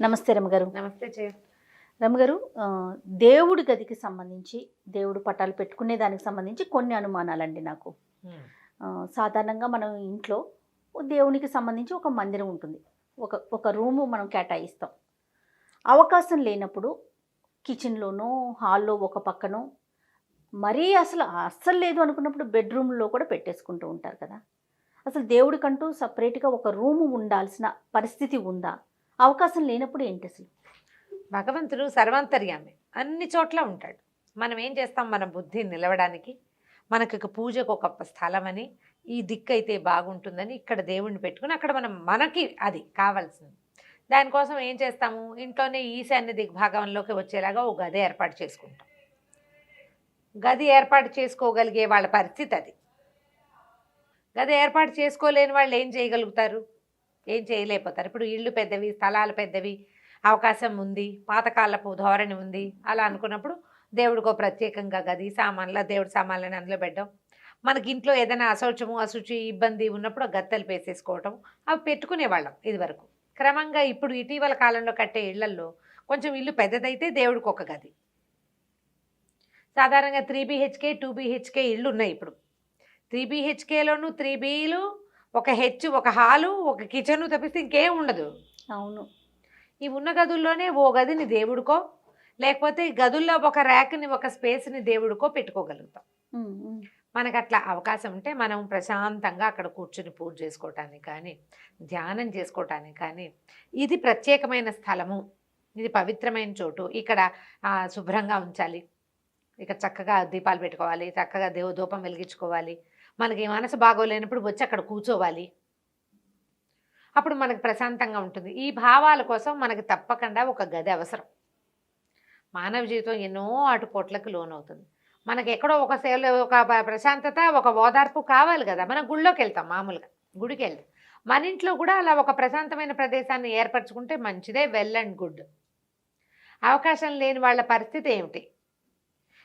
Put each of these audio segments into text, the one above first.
నమస్తే రమగారు. నమస్తే జయ. రమగారు ఆ, దేవుడి గదికి సంబంధించి దేవుడు పటాలు పెట్టుకునే దానికి సంబంధించి కొన్ని అనుమానాలండి నాకు. సాధారణంగా మనం ఇంట్లో దేవునికి సంబంధించి ఒక మందిరం ఉంటుంది. ఒక ఒక రూము మనం కేటాయిస్తాం. అవకాశం లేనప్పుడు కిచెన్లోనో హాల్లో ఒక పక్కనో మరీ అసలు అస్సలు లేదు అనుకున్నప్పుడు బెడ్రూమ్లో కూడా పెట్టేసుకుంటూ ఉంటారు కదా. అసలు దేవుడికంటూ సపరేట్గా ఒక రూము ఉండాల్సిన పరిస్థితి ఉందా? అవకాశం లేనప్పుడు ఏంటి అసలు? భగవంతుడు సర్వాంతర్యామి. అన్ని చోట్ల ఉంటాడు. మనం ఏం చేస్తాం? మన బుద్ధి నిలవడానికి. మనకు ఒక పూజకు ఒక స్థలమని ఈ దిక్కు అయితే బాగుంటుందని ఇక్కడ దేవుణ్ణి పెట్టుకుని అక్కడ మనం మనకి అది కావాల్సింది. దానికోసం ఏం చేస్తాము? ఇంట్లోనే ఈశాన్య దిగ్భాగంలోకి వచ్చేలాగా ఓ గది ఏర్పాటు చేసుకుంటాం. గది ఏర్పాటు చేసుకోగలిగే వాళ్ళ పరిస్థితి అది. గది ఏర్పాటు చేసుకోలేని వాళ్ళు ఏం చేయగలుగుతారు? ఏం చేయలేకపోతారు. ఇప్పుడు ఇళ్ళు పెద్దవి స్థలాలు పెద్దవి అవకాశం ఉంది పాతకాలపు ధోరణి ఉంది అలా అనుకున్నప్పుడు దేవుడికో ప్రత్యేకంగా గది సామాన్ల దేవుడి సామాన్లని అందులో పెట్టడం. మనకి ఇంట్లో ఏదైనా అశౌచము అశుచి ఇబ్బంది ఉన్నప్పుడు గత్తలు పేసేసుకోవటం వేసేసుకోవటం. అవి పెట్టుకునేవాళ్ళం ఇది వరకు క్రమంగా ఇప్పుడు ఇటీవల కాలంలో కట్టే ఇళ్ళల్లో కొంచెం ఇల్లు పెద్దదైతే దేవుడికి ఒక గది. సాధారణంగా త్రీ బీహెచ్కే టూ బీహెచ్కే ఇళ్ళు ఉన్నాయి ఇప్పుడు. త్రీ బీహెచ్కేలోను త్రీ బీలు ఒక హెచ్ ఒక హాలు ఒక కిచెన్ తప్పిస్తే ఇంకేం ఉండదు. అవును. ఈ ఉన్న గదుల్లోనే ఓ గదిని దేవుడికో లేకపోతే ఈ గదుల్లో ఒక ర్యాక్ని ఒక స్పేస్ని దేవుడికో పెట్టుకోగలుగుతాం. మనకు అట్లా అవకాశం ఉంటే మనం ప్రశాంతంగా అక్కడ కూర్చుని పూజ చేసుకోవటానికి కానీ ధ్యానం చేసుకోవటానికి కానీ ఇది ప్రత్యేకమైన స్థలము. ఇది పవిత్రమైన చోటు. ఇక్కడ శుభ్రంగా ఉంచాలి. ఇక్కడ చక్కగా దీపాలు పెట్టుకోవాలి చక్కగా దేవ ధూపం వెలిగించుకోవాలి. మనకి మనసు బాగోలేనప్పుడు వచ్చి అక్కడ కూర్చోవాలి. అప్పుడు మనకు ప్రశాంతంగా ఉంటుంది. ఈ భావాల కోసం మనకి తప్పకుండా ఒక గది అవసరం. మానవ జీవితం ఎన్నో అటుపోట్లకు లోనవుతుంది. మనకి ఎక్కడో ఒక సేవ ఒక ప్రశాంతత ఒక ఓదార్పు కావాలి కదా. మనం గుళ్ళోకి వెళ్తాం మామూలుగా. గుడికి వెళ్తాం. మన ఇంట్లో కూడా అలా ఒక ప్రశాంతమైన ప్రదేశాన్ని ఏర్పరచుకుంటే మంచిదే వెల్ అండ్ గుడ్. అవకాశం లేని వాళ్ళ పరిస్థితి ఏమిటి?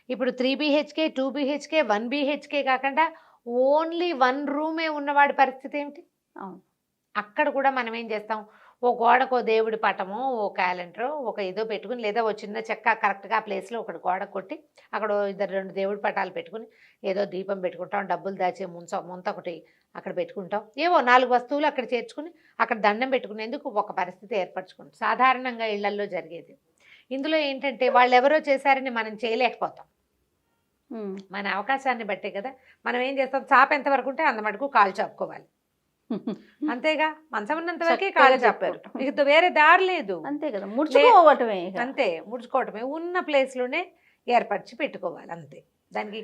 ఇప్పుడు three BHK two BHK one BHK కాకుండా ఓన్లీ వన్ రూమే ఉన్నవాడి పరిస్థితి ఏమిటి అవును. అక్కడ కూడా మనం ఏం చేస్తాం? ఓ గోడకు దేవుడి పటము ఓ క్యాలెండర్ ఒక ఏదో పెట్టుకుని లేదా ఓ చిన్న చెక్క కరెక్ట్గా ఆ ప్లేస్లో ఒకటి గోడ కొట్టి అక్కడ ఇద్దరు రెండు దేవుడి పటాలు పెట్టుకుని ఏదో దీపం పెట్టుకుంటాం డబ్బులు దాచే ముంచ ముంత ఒకటి అక్కడ పెట్టుకుంటాం. ఏవో నాలుగు వస్తువులు అక్కడ చేర్చుకుని అక్కడ దండం పెట్టుకునేందుకు ఒక పరిస్థితి ఏర్పరచుకుంటాం? సాధారణంగా ఇళ్ళల్లో జరిగేది. ఇందులో ఏంటంటే వాళ్ళు ఎవరో చేశారని మనం చేయలేకపోతాం. మన అవకాశాన్ని బట్టే కదా. మనం ఏం చేస్తాం? చాప ఎంత వరకు ఉంటే అంత మటుకు కాలు చాపుకోవాలి. అంతేగా? మంచం ఉన్నంత వరకే కాలు చెప్పారు. చెప్పారు ఇక వేరే దారి లేదు. అంతే కదా. ముడుచుకోవటమే. అంతే. ముడుచుకోవటమే. ఉన్న ప్లేస్లోనే ఏర్పరిచి పెట్టుకోవాలి అంతే. దానికి?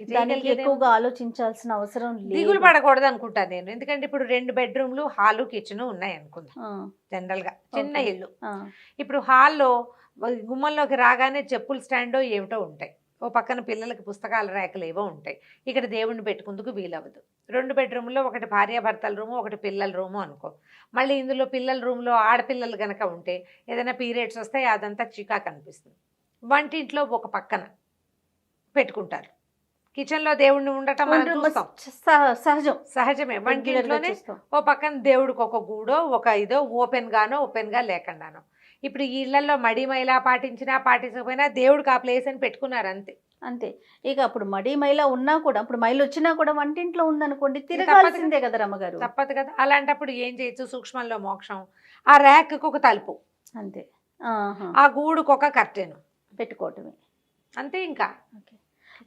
ఎక్కువగా ఆలోచించాల్సిన అవసరం దిగులు పడకూడదు అనుకుంటాను నేను. ఎందుకంటే ఇప్పుడు రెండు బెడ్రూమ్లు హాలు కిచెన్ ఉన్నాయి అనుకుందాం. జనరల్గా. చిన్న. ఇల్లు. ఇప్పుడు హాల్లో గుమ్మంలోకి రాగానే చెప్పుల స్టాండో ఏమిటో ఉంటాయి. ఓ పక్కన పిల్లలకి పుస్తకాల ర్యాకులు ఏవో ఉంటాయి. ఇక్కడ దేవుణ్ణి పెట్టుకుందుకు వీలవ్వదు. రెండు బెడ్రూమ్లో ఒకటి భార్యాభర్తల రూము ఒకటి పిల్లల రూము అనుకో. మళ్ళీ ఇందులో పిల్లల రూమ్లో ఆడపిల్లలు గనక ఉంటే ఏదైనా పీరియడ్స్ వస్తాయి అదంతా చికా కనిపిస్తుంది వంటింట్లో ఒక పక్కన పెట్టుకుంటారు. కిచెన్లో దేవుణ్ణి ఉండటం మనం చూస్తాం. సహ- సహజం. సహజమే. వంటింట్లోనే. ఓ పక్కన దేవుడికి ఒక గూడో ఒక ఇదో ఓపెన్ గానో ఓపెన్గా లేకుండానో. ఇప్పుడు ఈ ఇళ్ళలో మడి మైలా పాటించినా పాటించకపోయినా దేవుడికి ఆ ప్లేస్ అని పెట్టుకున్నారు అంతే. అంతే. ఇక అప్పుడు మడి మైల ఉన్నా కూడా ఇప్పుడు మైలు వచ్చినా కూడా వంటింట్లో ఉందనుకోండి తిరగాల్సిందే కదా. రమ్మగారు. తప్పదు కదా. అలాంటప్పుడు ఏం చేయొచ్చు? సూక్ష్మంలో మోక్షం. ఆ ర్యాక్కి ఒక తలుపు. అంతే. ఆ గూడుకు ఒక కర్టెన్. పెట్టుకోవటమే. అంతే ఇంకా.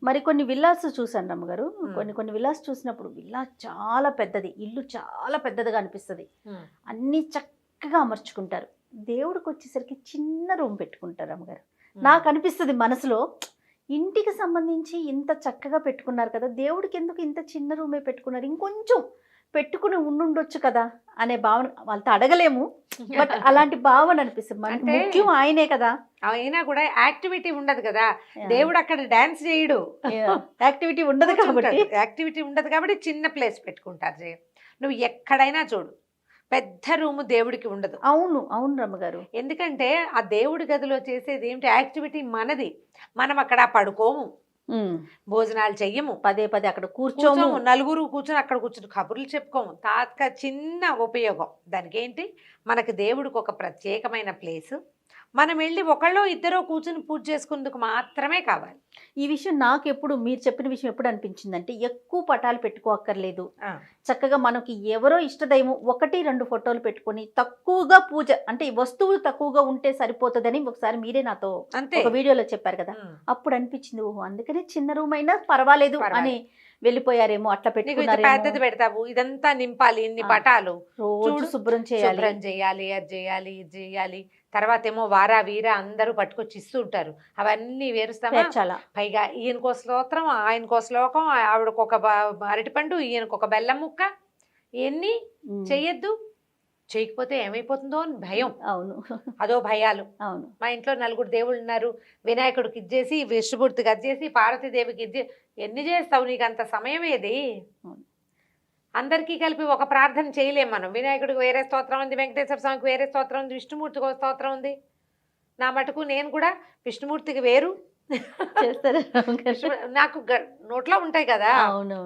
మరి కొన్ని విల్లాస్ చూసాను రమ్మగారు. కొన్ని కొన్ని విల్లాస్ చూసినప్పుడు విల్లా చాలా పెద్దది ఇల్లు చాలా పెద్దదిగా అనిపిస్తుంది. అన్నీ చక్కగా అమర్చుకుంటారు. దేవుడికి వచ్చేసరికి చిన్న రూమ్ పెట్టుకుంటారు అమ్మగారు. నాకు అనిపిస్తుంది మనసులో ఇంటికి సంబంధించి ఇంత చక్కగా పెట్టుకున్నారు కదా దేవుడికి ఎందుకు ఇంత చిన్న రూమే పెట్టుకున్నారు? ఇంకొంచెం పెట్టుకుని ఉండుండొచ్చు కదా అనే భావన వాళ్ళతో అడగలేము. బట్ అలాంటి భావన అనిపిస్తుంది. అంటే- ముఖ్యం ఆయనే కదా. అయినా కూడా యాక్టివిటీ ఉండదు కదా. దేవుడు అక్కడ డాన్స్ చేయడు. యాక్టివిటీ ఉండదు కాబట్టి. యాక్టివిటీ ఉండదు కాబట్టి చిన్న ప్లేస్ పెట్టుకుంటారు నువ్వు ఎక్కడైనా చూడు. పెద్ద రూము దేవుడికి ఉండదు. అవును అవును రమ్మగారు. ఎందుకంటే ఆ దేవుడి గదిలో చేసేది ఏమిటి? యాక్టివిటీ మనది. మనం అక్కడ పడుకోము. భోజనాలు చెయ్యము. పదే పదే అక్కడ కూర్చోము. కూర్చోము. నలుగురు కూర్చొని అక్కడ కూర్చొని కబుర్లు చెప్పుకోము. తాత్క చిన్న ఉపయోగం. దానికి ఏంటి? మనకి దేవుడికి ఒక ప్రత్యేకమైన ప్లేస్. మనం వెళ్ళి ఒకళ్ళో ఇద్దరో కూర్చుని పూజ చేసుకుందుకు మాత్రమే కావాలి ఈ విషయం నాకు ఎప్పుడు మీరు చెప్పిన విషయం ఎప్పుడు అనిపించిందంటే ఎక్కువ పటాలు పెట్టుకోక్కర్లేదు. చక్కగా మనకి ఎవరో ఇష్టదైవం ఒకటి రెండు ఫోటోలు పెట్టుకొని తక్కువగా పూజ అంటే ఈ వస్తువులు తక్కువగా ఉంటే సరిపోతుందని ఒకసారి మీరే నాతో ఒక వీడియోలో చెప్పారు కదా. అప్పుడు అనిపించింది ఓహో అందుకనే చిన్న రూమ్ అయినా పర్వాలేదు అని. వెళ్ళిపోయారేమో అట్లా పెట్టుకున్నారేమో. పెద్దది పెడతావు ఇదంతా నింపాలి ఇన్ని. పటాలు చూడు, శుభ్రం చేయాలి. శుభ్రం చేయాలి అది చేయాలి ఇది చేయాలి. తర్వాత ఏమో వారా వీర అందరూ పట్టుకొచ్చి ఇస్తూ ఉంటారు. అవన్నీ వేరుస్తామా? చాలా పైగా ఈయనకో స్తోత్రం ఆయనకో శ్లోకం ఆవిడకు ఒక బ- అరటిపండు ఈయనకు ఒక బెల్లం ముక్క. ఇవన్నీ చెయ్యొద్దు. చేయకపోతే ఏమైపోతుందో అని భయం. అవును. అదో భయాలు. అవును. మా ఇంట్లో నలుగురు దేవుళ్ళు ఉన్నారు. వినాయకుడికి ఇచ్చేసి విష్ణుమూర్తికి ఇచ్చేసి పార్వతీదేవికి ఇచ్చి ఎన్ని చేస్తావు నీకు అంత సమయం ఏది. అందరికీ కలిపి ఒక ప్రార్థన చేయలేం మనం. వినాయకుడికి వేరే స్తోత్రం ఉంది వెంకటేశ్వర స్వామికి వేరే స్తోత్రం ఉంది విష్ణుమూర్తికి ఒక స్తోత్రం ఉంది. నా మటుకు నేను కూడా విష్ణుమూర్తికి వేరు చేస్తారా. నాకు నోట్లో ఉంటాయి కదా.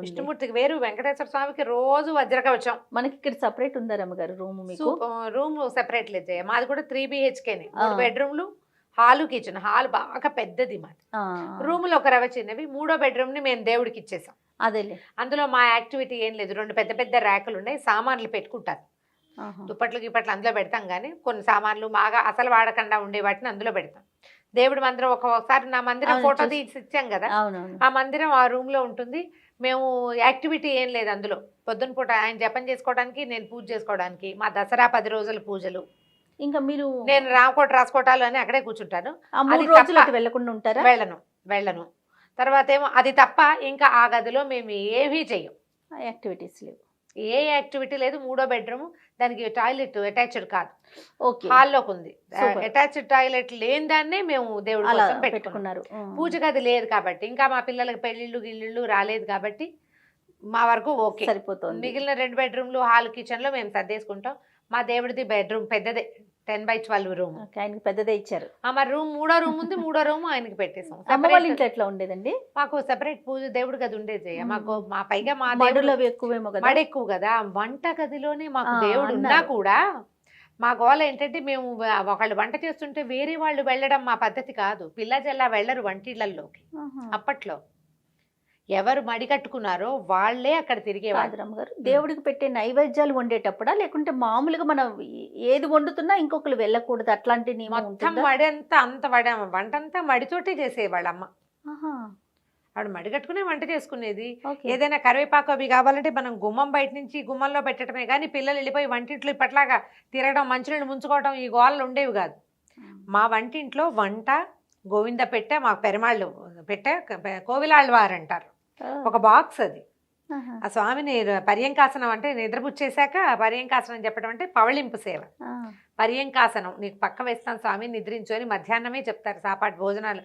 విష్ణుమూర్తికి వేరు వెంకటేశ్వర స్వామికి రోజు వజ్రకవచం. మనకి ఇక్కడ సపరేట్ ఉందా రమ్మగారు రూమ్ మీకు. రూమ్ సెపరేట్ లేదు. మాది కూడా త్రీ బిహెచ్కేనే. మూడు. బెడ్రూమ్లు హాలు కిచెన్. హాల్ బాగా పెద్దది మాది. రూములు ఒక రవ చిన్నవి మూడో బెడ్రూమ్ని మేము దేవుడికి ఇచ్చేసాం. అదేలే. అందులో మా యాక్టివిటీ ఏం లేదు. రెండు పెద్ద పెద్ద ర్యాకులు ఉన్నాయి సామాన్లు పెట్టుకుంటారు. దుప్పట్లు గిప్పట్లు అందులో పెడతాం కానీ కొన్ని సామాన్లు బాగా అసలు వాడకుండా ఉండే వాటిని అందులో పెడతాం. దేవుడి మందిరం ఒక్కొక్కసారి నా మందిరం ఫోటో తీసి ఇచ్చాం కదా. ఆ మందిరం ఆ రూమ్లో ఉంటుంది. మేము యాక్టివిటీ ఏం లేదు అందులో. పొద్దున పూట ఆయన జపం చేసుకోవడానికి నేను పూజ చేసుకోవడానికి మా దసరా పది రోజుల పూజలు. ఇంకా మీరు నేను రామకోట రాసుకోవటాలు అని అక్కడే కూర్చుంటాను. వెళ్ళకుండా ఉంటారా? వెళ్ళను వెళ్ళను. తర్వాత ఏమో అది తప్ప ఇంకా ఆ గదిలో మేము ఏమీ చెయ్యం. యాక్టివిటీస్ లేవు. ఏ యాక్టివిటీ లేదు మూడో బెడ్రూమ్ దానికి టాయిలెట్ అటాచ్డ్ కాదు. హాల్లోకి ఉంది. అటాచ్డ్ టాయిలెట్ లేని దాన్నే మేము దేవుడి కోసం పెట్టుకున్నాం. పెట్టుకున్నారు. పూజ గది లేదు కాబట్టి ఇంకా మా పిల్లలకి పెళ్ళిళ్ళు గిళ్ళిళ్ళు రాలేదు కాబట్టి మా వరకు ఓకే. సరిపోతుంది. మిగిలిన రెండు బెడ్రూమ్లు హాల్ కిచెన్లో మేము సర్దేసుకుంటాం. మా దేవుడిది బెడ్రూమ్ పెద్దదే. Ten by twelve room. ఆయనకి పెద్దదే ఇచ్చారు. మా రూమ్ మూడో రూమ్ ఉంది మూడో రూమ్ ఆయనకి పెట్టేసాం. వాళ్ళ ఇంట్లో ఎట్లా ఉండేదండి? మాకు సెపరేట్ పూజ దేవుడి గది ఉండేది. మాకు మా పైగా మా మడులు దేవుడు అవి ఎక్కువేమో కదా? మడి ఎక్కువ కదా. వంట గదిలోనే మాకు దేవుడు ఉన్నా. కూడా మా గోల ఏంటంటే మేము ఒకళ్ళు వంట చేస్తుంటే వేరే వాళ్ళు వెళ్ళడం మా పద్ధతి కాదు. పిల్ల జల్లా వెళ్ళరు వంటిళ్ళలోకి ఆహా. అప్పట్లో. ఎవరు మడి కట్టుకున్నారో వాళ్ళే అక్కడ తిరిగేవాళ్ళు కాదురమ్మ గారు దేవుడికి పెట్టే నైవేద్యాలు వండేటప్పుడా లేకుంటే మామూలుగా మనం ఏది వండుతున్నా ఇంకొకరు వెళ్ళకూడదు అట్లాంటి నియమం మొత్తం ఉంటుందా? మడి అంతా అంత వడ వంట అంతా మడితోటే చేసేవాళ్ళ అమ్మ ఆహా, ఆవిడ మడి కట్టుకునే వంట చేసుకునేది. ఓకే. ఏదైనా కరివేపాకు అవి కావాలంటే మనం గుమ్మం బయట నుంచి గుమ్మంలో పెట్టడమే కానీ పిల్లలు వెళ్ళిపోయి వంటింట్లో ఇప్పట్లాగా తిరగడం మంచినీళ్ళు ముంచుకోవడం ఈ గోళ్ళు ఉండేవి కాదు. మా వంటింట్లో వంట గోవింద పెట్టె మా పెరమాళ్ళు పెట్టె కోవిలాళ్ళవారు అంటారు ఆ, ఒక బాక్స్ అది. ఆ స్వామిని పర్యంకాసనం అంటే నిద్రపుచ్చేశాక పర్యంకాసనం చెప్పడం అంటే పవళింపు సేవ. పర్యంకాసనం. నీకు పక్క వేస్తాను స్వామి నిద్రించు అని మధ్యాహ్నమే చెప్తారు సాపాటు భోజనాలు.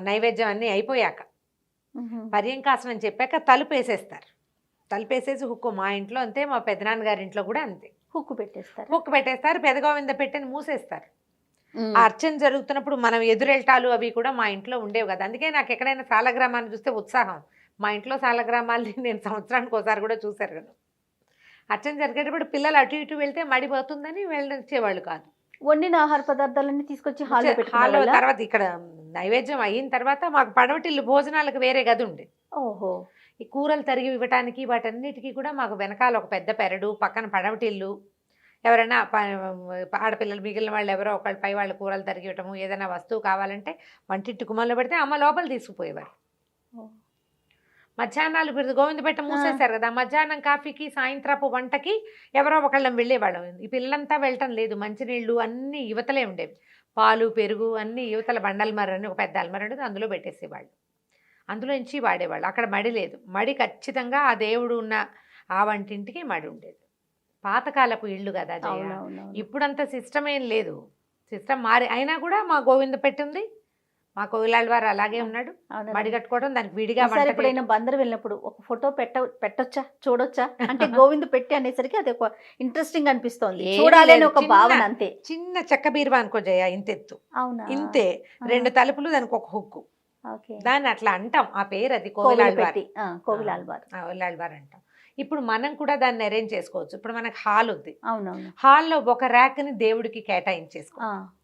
నైవేద్యం అన్నీ అయిపోయాక. పర్యంకాసనం చెప్పాక తలుపు వేసేస్తారు. తలుపు వేసేసి హుక్కు. మా ఇంట్లో అంతే మా పెదనాన్న గారి ఇంట్లో కూడా అంతే. హుక్కు పెట్టేస్తారు. హుక్కు పెట్టేస్తారు పెదగోవింద పెట్టెని మూసేస్తారు. ఆ అర్చన జరుగుతున్నప్పుడు మనం ఎదురెళ్తాలు అవి కూడా మా ఇంట్లో ఉండేవి కదా. అందుకే నాకు ఎక్కడైనా సాలగ్రామాన్ని చూస్తే ఉత్సాహం. మా ఇంట్లో సాలగ్రామాల్ని నేను సంవత్సరానికి ఒకసారి కూడా చూశారు కదా. అర్చన జరిగేటప్పుడు పిల్లలు అటు ఇటు వెళ్తే మడిపోతుందని వెళ్ళొచ్చేవాళ్ళు కాదు. వండిన ఆహార పదార్థాలన్నీ తీసుకొచ్చి హాల్లో తర్వాత ఇక్కడ నైవేద్యం అయిన తర్వాత మాకు పడవటిల్లు భోజనాలకు వేరే గది ఉంది ఓహో. ఈ కూరలు తరిగి ఇవ్వటానికి వాటన్నిటికీ కూడా మాకు వెనకాల ఒక పెద్ద పెరడు పక్కన పడవటిల్లు. ఎవరైనా ఆడపిల్లలు మిగిలిన వాళ్ళు ఎవరో ఒకళ్ళు పై వాళ్ళు కూరలు తరిగి ఇవ్వటము ఏదైనా వస్తువు కావాలంటే వంటింటి కుమ్మల్లో పెడితే అమ్మ లోపల తీసుకుపోయేవారు. మధ్యాహ్నాలు ఇప్పుడు గోవింద పెట్ట మూసేశారు కదా. మధ్యాహ్నం కాఫీకి సాయంత్రపు వంటకి ఎవరో ఒకళ్ళం వెళ్ళేవాళ్ళం. ఈ పిల్లలంతా వెళ్ళటం లేదు. మంచినీళ్ళు అన్నీ యువతలే ఉండేవి. పాలు పెరుగు అన్నీ యువతల బండల్మర అని ఒక పెద్ద అల్మర ఉండేది. అందులో పెట్టేసేవాళ్ళు. అందులో నుంచి వాడేవాళ్ళు. అక్కడ మడి లేదు. మడి ఖచ్చితంగా ఆ దేవుడు ఉన్న ఆ వంటింటికి మడి ఉండేది. పాతకాలపు ఇళ్ళు కదా ఇప్పుడంత సిస్టమ్ ఏం లేదు. సిస్టమ్ మారి అయినా కూడా మా గోవింద పెట్టింది మా కోవిలాళ్ళ వారు అలాగే ఉన్నాడు. మడి కట్టుకోవడం దానికి విడిగా ఎప్పుడైనా బందరు వెళ్ళినప్పుడు ఒక ఫోటో పెట్ట పెట్టొచ్చా? చూడొచ్చా? అంటే గోవింద పెట్టి అనేసరికి అది ఒక ఇంట్రెస్టింగ్ అనిపిస్తోంది. ఏమీ చూడాలి అని లేదు, ఒక భావన అంతే. చిన్న చెక్క బీరువా అనుకో జయ ఇంతెత్తు అవునా? ఇంతే. రెండు తలుపులు దానికి ఒక హుక్కు. దాన్ని అట్లా అంటాం. ఆ పేరు అది కోవిల కోవిలాళ్ళ పెట్టి. ఆ, కోవిల ఆల్వార్ వారు. అంటాం. ఇప్పుడు మనం కూడా దాన్ని అరేంజ్ చేసుకోవచ్చు. ఇప్పుడు మనకు హాల్ ఉంది. అవునవును. హాల్లో ఒక ర్యాక్ని దేవుడికి కేటాయించేసుకో.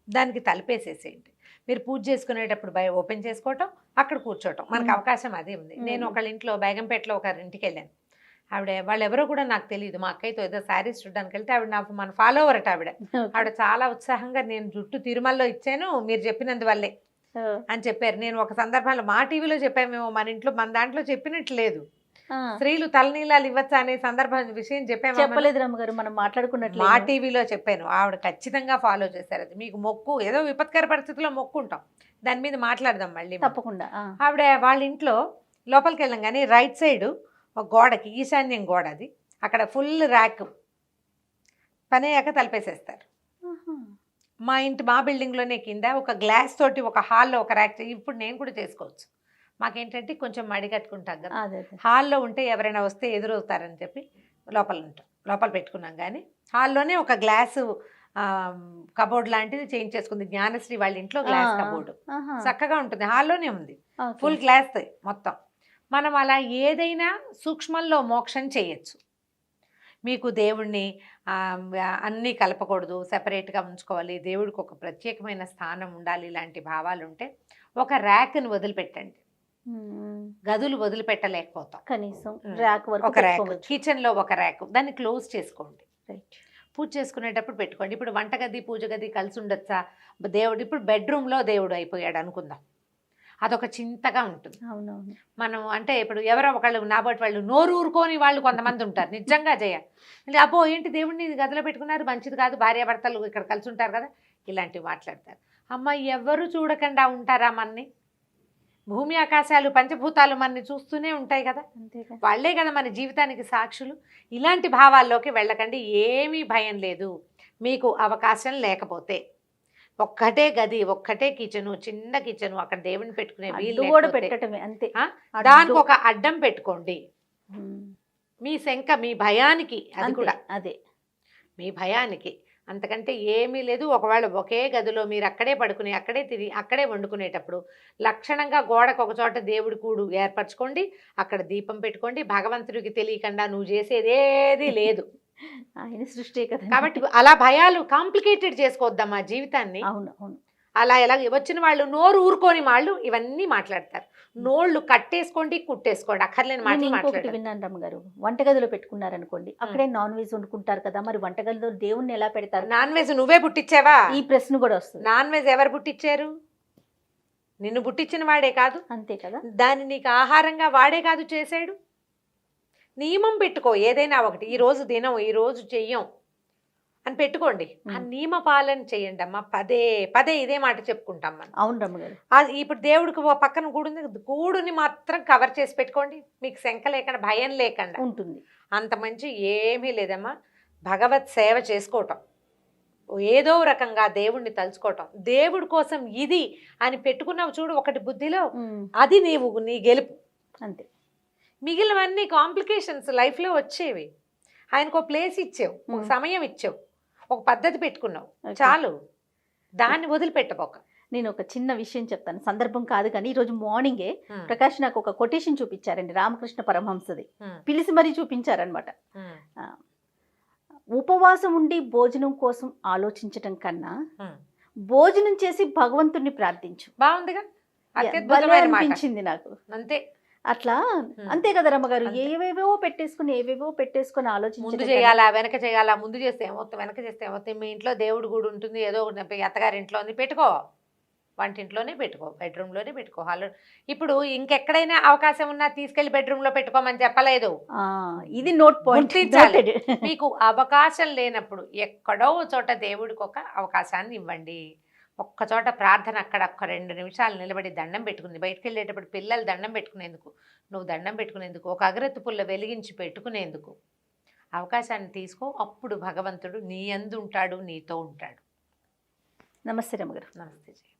దానికి తలుపేసేసేయండి మీరు పూజ చేసుకునేటప్పుడు బయ ఓపెన్ చేసుకోవటం అక్కడ కూర్చోవటం. మనకు. అవకాశం అదే ఉంది. నేను. ఒకళ్ళ ఇంట్లో బేగంపేటలో ఒక ఇంటికి వెళ్ళాను ఆవిడ వాళ్ళు ఎవరో కూడా నాకు తెలియదు మా అక్కయ్యతో ఏదో శారీస్ చూడడానికి వెళ్తే ఆవిడ నాకు మన ఫాలోవర్ అట ఆవిడ. ఆవిడ చాలా ఉత్సాహంగా నేను జుట్టు తిరుమలలో ఇచ్చాను మీరు చెప్పినందువల్లే అని చెప్పారు. నేను ఒక సందర్భంలో మా టీవీలో చెప్పామేమో మన ఇంట్లో మన దాంట్లో చెప్పినట్టు లేదు. స్త్రీలు తలనీలాలు ఇవ్వచ్చా అనే సందర్భం విషయం చెప్పాము చెప్పలేదు రమ్మగారు మనం మాట్లాడుకున్నట్లు మా టీవీలో చెప్పాను. ఆవిడ ఖచ్చితంగా ఫాలో చేశారు అది. మీకు మొక్కు ఏదో విపత్కర పరిస్థితిలో మొక్కు ఉంటాం దాని మీద మాట్లాడదాం మళ్ళీ. తప్పకుండా ఆవిడ వాళ్ళ ఇంట్లో లోపలికి వెళ్ళాం కానీ రైట్ సైడ్ ఒక గోడకి ఈశాన్యం గోడ అది. అక్కడ ఫుల్ ర్యాక్ పని అయ్యాక తలిపేసేస్తారు. మా ఇంటి మా బిల్డింగ్లోనే కింద ఒక గ్లాస్ తోటి ఒక హాల్లో ఒక ర్యాక్ ఇప్పుడు నేను కూడా చేసుకోవచ్చు. మాకేంటంటే కొంచెం మడి కట్టుకుంటాం కదా. హాల్లో ఉంటే ఎవరైనా వస్తే ఎదురవుతారని చెప్పి లోపల ఉంటాం. లోపల పెట్టుకున్నాం కానీ హాల్లోనే ఒక గ్లాసు కబోర్డ్ లాంటిది చేంజ్ చేసుకుంది. జ్ఞానశ్రీ వాళ్ళ ఇంట్లో గ్లాస్ కబోర్డ్. చక్కగా ఉంటుంది. హాల్లోనే ఉంది. ఫుల్ గ్లాస్ మొత్తం. మనం అలా ఏదైనా సూక్ష్మంలో మోక్షం చేయొచ్చు. మీకు దేవుణ్ణి అన్నీ కలపకూడదు సెపరేట్గా ఉంచుకోవాలి. దేవుడికి ఒక ప్రత్యేకమైన స్థానం ఉండాలి ఇలాంటి భావాలు ఉంటే ఒక ర్యాక్ని వదిలిపెట్టండి. గదులు వదిలిపెట్టలేకపోతాం. కనీసం. ర్యాక్ ఒక ర్యాక్. పెట్టుకోవచ్చు. కిచెన్లో ఒక ర్యాక్. దాన్ని క్లోజ్ చేసుకోండి. రైట్. పూజ చేసుకునేటప్పుడు పెట్టుకోండి. ఇప్పుడు వంటగది పూజ గది కలిసి ఉండొచ్చా? దేవుడు ఇప్పుడు బెడ్రూమ్లో దేవుడు అయిపోయాడు అనుకుందాం. అదొక చింతగా ఉంటుంది. మనం అంటే ఇప్పుడు ఎవరో ఒకళ్ళు నాబోటి వాళ్ళు నోరు ఊరుకోని వాళ్ళు కొంతమంది ఉంటారు. నిజంగా జయ. అంటే అబ్బో ఏంటి దేవుడిని గదిలో పెట్టుకున్నారు? మంచిది కాదు. భార్యాభర్తలు ఇక్కడ కలిసి ఉంటారు కదా? ఇలాంటివి మాట్లాడతారు. అమ్మ ఎవరు చూడకుండా ఉంటారా మన్ని? భూమి ఆకాశాలు పంచభూతాలు మనని చూస్తూనే ఉంటాయి కదా. వాళ్ళే కదా మన జీవితానికి సాక్షులు. ఇలాంటి భావాల్లోకి వెళ్ళకండి ఏమీ భయం లేదు. మీకు అవకాశం లేకపోతే. ఒక్కటే గది ఒక్కటే కిచెను చిన్న కిచెను అక్కడ దేవుని పెట్టుకునే వీలు అడ్డు కూడా పెట్టడమే అంతే. దానికి ఒక అడ్డం పెట్టుకోండి. మీ శంక మీ భయానికి అది కూడా. అదే. మీ భయానికి. అంతకంటే ఏమీ లేదు. ఒకవేళ ఒకే గదిలో మీరు అక్కడే పడుకుని అక్కడే తిరిగి అక్కడే వండుకునేటప్పుడు లక్షణంగా గోడకు ఒక చోట దేవుడి కూడు ఏర్పరచుకోండి అక్కడ దీపం పెట్టుకోండి భగవంతుడికి తెలియకుండా నువ్వు చేసేదేది లేదు. ఆయన సృష్టి కదా కాబట్టి అలా భయాలు కాంప్లికేటెడ్ చేసుకోవద్దమ్మా జీవితాన్ని. అవును అవును. అలా ఎలా వచ్చిన వాళ్ళు నోరు ఊరుకోని వాళ్ళు ఇవన్నీ మాట్లాడతారు. నోళ్ళు కట్టేసుకోండి కుట్టేసుకోండి అక్కర్లేని మాటలు విన్నాను రమ్మగారు. వంటగదిలో పెట్టుకున్నారనుకోండి అక్కడే నాన్ వెజ్ వండుకుంటారు కదా మరి వంటగదిలో దేవుణ్ణి ఎలా పెడతారు? నాన్ వెజ్ నువ్వే పుట్టించావా ఈ ప్రశ్న కూడా వస్తుంది. నాన్ వెజ్ ఎవరు పుట్టించారు నిన్ను పుట్టించిన వాడే కాదు? అంతే కదా. దాన్ని నీకు ఆహారంగా వాడే కాదు చేశాడు? నియమం పెట్టుకో ఏదైనా ఒకటి. ఈ రోజు తినం ఈ రోజు చెయ్యం. అని పెట్టుకోండి. ఆ. నియమ పాలన చేయండి అమ్మా. పదే పదే ఇదే మాట చెప్పుకుంటాం మనం. అవును రమ్మగారు ఇప్పుడు దేవుడికి పక్కన గూడు ఉంది గూడుని మాత్రం కవర్ చేసి పెట్టుకోండి. మీకు శంక లేకుండా భయం లేకుండా. ఉంటుంది. అంత మంచి ఏమీ లేదమ్మా. భగవత్ సేవ చేసుకోవటం. ఏదో రకంగా దేవుణ్ణి తలుచుకోవటం. దేవుడి కోసం ఇది అని పెట్టుకున్నావు చూడు ఒకటి బుద్ధిలో. అది నీవు నీ గెలుపు. అంతే. మిగిలినవన్నీ కాంప్లికేషన్స్ లైఫ్లో వచ్చేవి. ఆయనకు ఒక ప్లేస్ ఇచ్చావు. సమయం ఇచ్చావు. ఒక పద్ధతి పెట్టుకున్నావు. చాలు. దాన్ని వదిలిపెట్టబోక. నేను ఒక చిన్న విషయం చెప్తాను. సందర్భం కాదు కానీ ఈరోజు మార్నింగే. ప్రకాష్ నాకు ఒక కొటేషన్ చూపించారండి. రామకృష్ణ పరమహంసది. పిలిచి మరీ చూపించారనమాట. ఉపవాసం ఉండి భోజనం కోసం ఆలోచించటం కన్నా. భోజనం చేసి భగవంతుణ్ణి ప్రార్థించు. బాగుందిగా. అనిపించింది నాకు. అంతే. అట్లా. అంతే కదా రమ్మగారు. ఏవేవో పెట్టేసుకుని ఏవేవో పెట్టేసుకుని ముందు చేయాలా వెనక చేయాలా ముందు చేస్తే ఏమవుతుంది? వెనక చేస్తే ఏమవుతుంది? మీ ఇంట్లో దేవుడు కూడా ఉంటుంది ఏదో ఒకటి అత్తగారి ఇంట్లో ఉంది పెట్టుకో. వంటింట్లోనే పెట్టుకో బెడ్రూమ్లోనే పెట్టుకో హాల్లో ఇప్పుడు ఇంకెక్కడైనా అవకాశం ఉన్నా తీసుకెళ్ళి బెడ్రూమ్లో పెట్టుకోమని చెప్పలేదు. ఇది నోట్ పాయింట్. గుర్తించాలి. మీకు అవకాశం లేనప్పుడు ఎక్కడో చోట దేవుడికి ఒక అవకాశాన్ని ఇవ్వండి. ఒక్క చోట ప్రార్థన అక్కడ ఒక్క రెండు నిమిషాలు నిలబడి దండం పెట్టుకుంది. బయటికి వెళ్ళేటప్పుడు పిల్లలు దండం పెట్టుకునేందుకు నువ్వు దండం పెట్టుకునేందుకు ఒక అగరత్తు పుల్ల వెలిగించి పెట్టుకునేందుకు అవకాశాన్ని తీసుకో. అప్పుడు భగవంతుడు నీ అందు ఉంటాడు నీతో ఉంటాడు. నమస్తే రమ్మగారు నమస్తే జయ